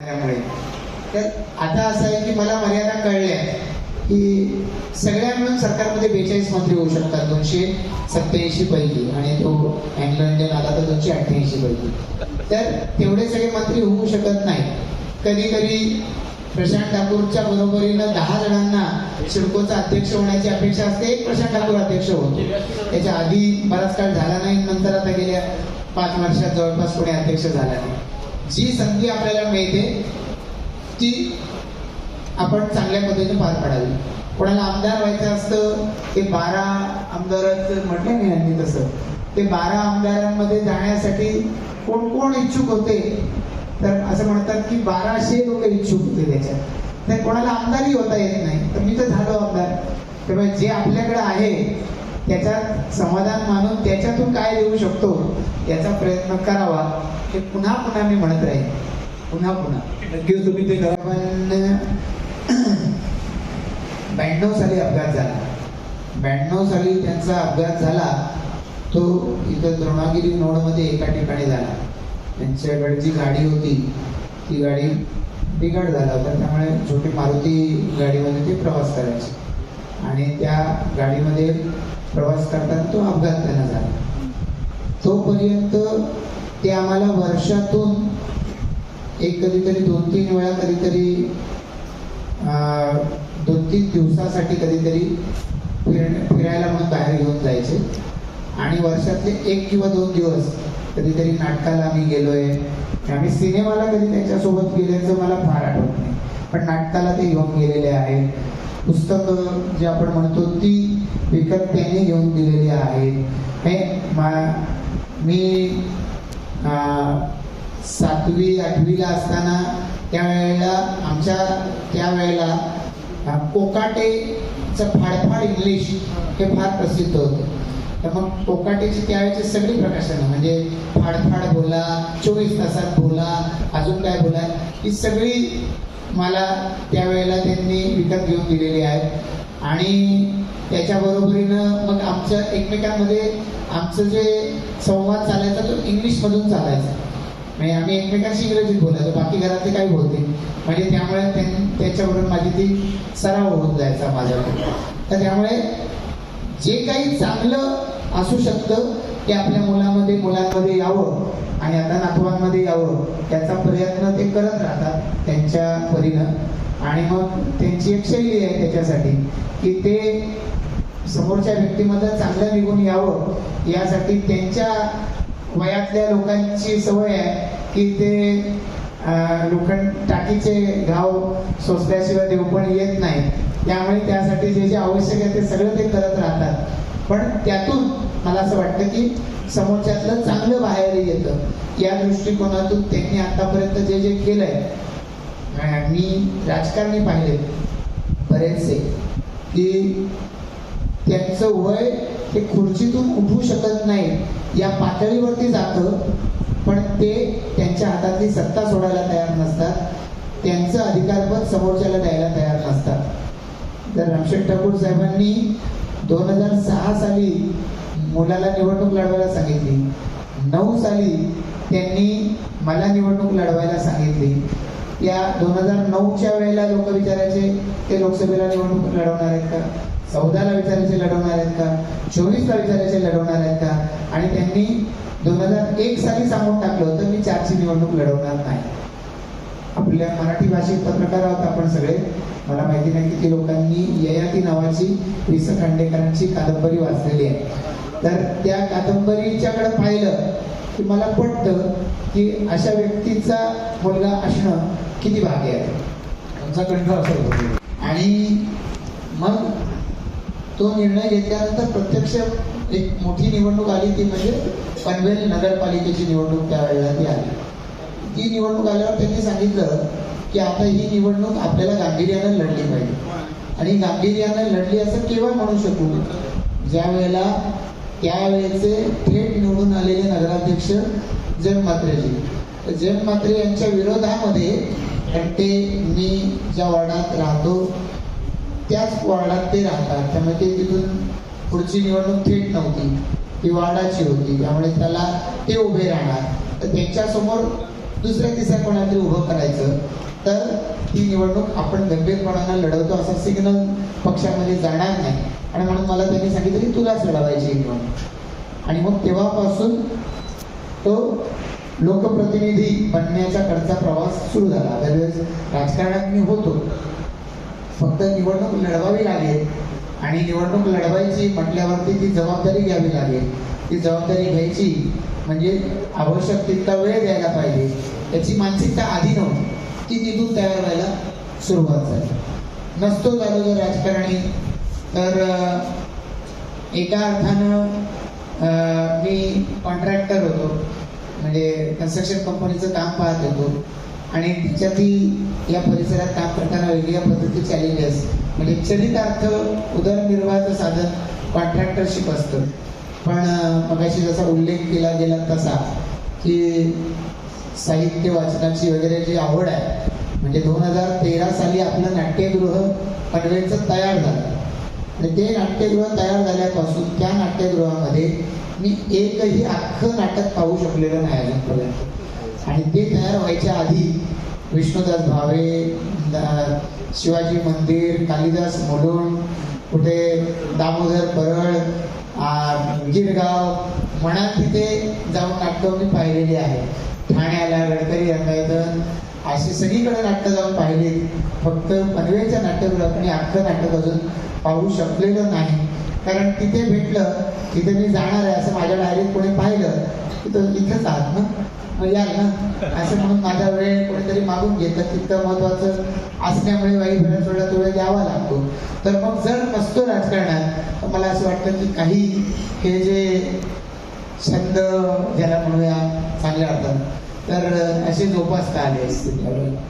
त्यामुळे तर आता असं आहे की मला मर्यादा कळल्या की सगळ्या मिळून सरकारमध्ये बेचाळीस मंत्री होऊ शकतात दोनशे सत्याऐंशी पैकी. आणि तो अँग्लो इंडियन आला तर दोनशे अठ्ठ्याऐंशी पैकी. तर तेवढे सगळे मंत्री होऊ शकत नाही. कधी कधी प्रशांत ठाकूरच्या बरोबरीनं दहा जणांना सिडकोचा अध्यक्ष होण्याची अपेक्षा असते. एक प्रशांत ठाकूर अध्यक्ष होतो. त्याच्या आधी बराच काळ झाला नाही नंतर आता गेल्या पाच वर्षात जवळपास कोणी अध्यक्ष झाला नाही. जी संधी आपल्याला मिळते ती आपण चांगल्या पद्धतीने पार पाडावी. कोणाला आमदार व्हायचं असतं ते बारा आमदाराचं म्हटलं नाही यांनी तसं. ते बारा आमदारांमध्ये जाण्यासाठी कोण कोण इच्छुक होते तर असं म्हणतात की बाराशे लोक इच्छुक होते त्याच्यात. तर कोणाला आमदारही होता येत नाही. तर मी तर झालो आमदार. त्यामुळे जे आपल्याकडे आहे त्याच्यात समाधान मानून त्याच्यातून काय देऊ शकतो याचा प्रयत्न करावा हे पुन्हा पुन्हा मी म्हणत राहील पुन्हा पुन्हा. नक्कीच तुम्ही ते करा. पण ब्याण्णव साली अपघात झाला. ब्याण्णव साली त्यांचा अपघात झाला तो इथं द्रोणागिरी नोडमध्ये एका ठिकाणी झाला. त्यांच्याकडे जी गाडी होती ती गाडी बिघाड झाला होता. त्यामुळे छोटी मारुती गाडीमध्ये ते प्रवास करायचे. आणि त्या गाडीमध्ये प्रवास करताना तो अपघात त्यांना झाला. तोपर्यंत ते आम्हाला वर्षातून एक कधीतरी दोन तीन वेळा कधीतरी दोन तीन दिवसासाठी कधीतरी फिर फिरायला म्हणून बाहेर घेऊन जायचे. आणि वर्षातले एक किंवा दोन दिवस कधीतरी नाटकाला आम्ही गेलोय. आम्ही सिनेमाला कधी त्यांच्यासोबत गेल्याचं मला फार आठवत नाही. पण नाटकाला ते घेऊन गेलेले आहेत पुस्तकं जे आपण म्हणतो ती विकत त्यांनी घेऊन दिलेली आहेत. हे मा- मी सातवी आठवीला असताना त्यावेळेला आमच्या त्यावेळेला कोकाटेचं फाडफाड इंग्लिश हे फार प्रसिद्ध होतं. तर मग कोकाटेची त्यावेळेची सगळी प्रकाशनं म्हणजे फाडफाड बोला चोवीस तासात बोला अजून काय बोला ही सगळी मला त्यावेळेला त्यांनी विकत घेऊन दिलेली आहेत. आणि त्याच्या बरोबरीनं मग आमच्या एकमेकांमध्ये आमचं जे संवाद चालायचा तो इंग्लिशमधून चालायचा. म्हणजे आम्ही एकमेकांशी इंग्रजीत बोलायचो बाकी घरातले काही बोलते म्हणजे त्यामुळे त्यां- त्याच्याबरोबर माझी ती सराव होत जायचा माझ्याकडे. तर त्यामुळे जे काही चांगलं असू शकतं ते आपल्या मुलामध्ये मुलांमध्ये यावं. आणि आता नातवांमध्ये यावं. त्याचा प्रयत्न ते करत राहतात त्यांच्या परीनं. आणि मग त्यांची एक शैली आहे त्याच्यासाठी की ते समोरच्या व्यक्तीमध्ये चांगलं निघून यावं. यासाठी त्यांच्या वयातल्या लोकांची सवय आहे की ते लोखंड टाकीचे घाव सोसल्याशिवाय देव पण येत नाही त्यामुळे त्यासाठी जे जे आवश्यक आहे ते सगळं ते करत राहतात. पण त्यातून मला असं वाटतं की समोरच्यातलं चांगलं बाहेर येतं. या दृष्टिकोनातून त्यांनी आतापर्यंत जे जे केलंय मी राजकारणी पाहिले बरेचसे की त्यांचं वय हे खुर्चीतून उठू शकत नाही. या पातळीवरती जातं पण ते त्यांच्या हातातली सत्ता सोडायला तयार नसतात. त्यांचं अधिकारपद समोरच्याला द्यायला तयार नसतात. तर रामशेठ ठाकूर साहेबांनी दोन हजार सहा साली मुलाला निवडणूक लढवायला सांगितली. नऊ साली त्यांनी मला निवडणूक लढवायला सांगितली. या दोन हजार नऊच्या वेळेला लोक विचारायचे ते लोकसभेला निवडणूक लढवणार आहेत का? चौदाला विचारायचे लढवणार आहेत का? चोवीसला विचारायचे लढवणार आहेत का? आणि त्यांनी दोन हजार एक साली सांगून टाकलं होतं मी चारची निवडणूक लढवणार नाही. आपल्या मराठी भाषिक पत्रकार आहोत आपण सगळे. मला माहिती नाही किती लोकांनी ययाती नावाची वि स खांडेकरांची कादंबरी वाचलेली आहे. तर त्या कादंबरीच्याकडे पाहिलं की मला पटतं की अशा व्यक्तीचा मुलगा असणं किती भाग्य आहे. त्यांचा कंठ असा होता. आणि मग तो निर्णय घेतल्यानंतर प्रत्यक्ष एक मोठी निवडणूक आली ती म्हणजे पनवेल नगरपालिकेची निवडणूक त्यावेळेला ती आली. निवडणूक आल्यावर त्यांनी सांगितलं की आता ही निवडणूक आपल्याला गांभीर्यानं लढली पाहिजे. आणि गांभीर्यानं लढली असं केव्हा म्हणू शकू ज्या वेळेला त्यावेळेचे थेट निवडून आलेले नगराध्यक्ष जयंत म्हात्रेजी. तर जयंत म्हात्रे यांच्या विरोधामध्ये कारण ते मी ज्या वॉर्डात राहतो त्याच वॉर्डात ते राहतात. त्यामुळे ते तिथून पुढची निवडणूक थेट नव्हती ती वार्डाची होती. त्यामुळे त्याला ते उभे राहणार. तर त्यांच्यासमोर दुसऱ्या तिसऱ्या कोणाला उभं करायचं तर ही निवडणूक आपण गंभीरपणानं लढवतो असा सिग्नल पक्षामध्ये जाणार नाही. आणि म्हणून मला त्यांनी सांगितलं की तुलाच लढवायची ही निवडणूक. आणि मग तेव्हापासून तो लोकप्रतिनिधी बनण्याच्या कडचा प्रवास सुरू झाला. दरवेळेस राजकारणात मी होतो. फक्त निवडणूक लढवावी लागेल. आणि निवडणूक लढवायची म्हटल्यावरती ती जबाबदारी घ्यावी लागेल. ती जबाबदारी घ्यायची. म्हणजे आवश्यक तितका वेळ द्यायला पाहिजे. त्याची मानसिकता आधी नव्हती. ती तिथून तयार व्हायला सुरुवात झाली. नसतो झालो जर राजकारणी. तर एका अर्थानं मी कॉन्ट्रॅक्टर होतो. म्हणजे कन्स्ट्रक्शन कंपनीचं काम पाहत होतो. आणि तिच्यातही या परिसरात काम करताना वेगळ्या पद्धती चॅलेंजेस म्हणजे चरितार्थ उदरनिर्वाहाचं साधन कॉन्ट्रॅक्टरशिप असतं. पण मगाशी जसा उल्लेख केला गेला तसा की साहित्य वाचनाची वगैरे जी आवड आहे म्हणजे दोन हजार तेरा साली आपलं नाट्यगृह पनवेलचं तयार झालं. आणि ते नाट्यगृह तयार झाल्यापासून त्या नाट्यगृहामध्ये मी एकही अख्खं नाटक पाहू शकलेलं नाही अजूनपर्यंत. आणि ते तयार व्हायच्या आधी विष्णुदास भावे दा- शिवाजी मंदिर कालिदास मुलुंड कुठे दामोदर परळ गिरगाव म्हणा तिथे जाऊन नाटकं मी पाहिलेली आहे ठाण्याला गडकरी रंगायतन अशी सगळीकडे नाटकं जाऊन पाहिली फक्त पनवेलच्या नाट्यगृहात आणि अख्खं नाटक अजून पाहू शकलेलं नाही. कारण तिथे भेटलं तिथे मी जाणार आहे असं माझ्या डायरीत कोणी पाहिलं की तो इथंच आहात ना. मग याल ना. असं म्हणून माझा वेळ कोणीतरी मागून घेतात तितकं महत्वाचं असल्यामुळे वाई वेळा थोडा तो वेळ द्यावा लागतो. तर मग जर नसतो राजकारणात तर मला असं वाटतं की काही हे जे छंद ज्याला म्हणूया चांगल्या वाटतात तर असे जोपासता आले असतील त्यावेळेला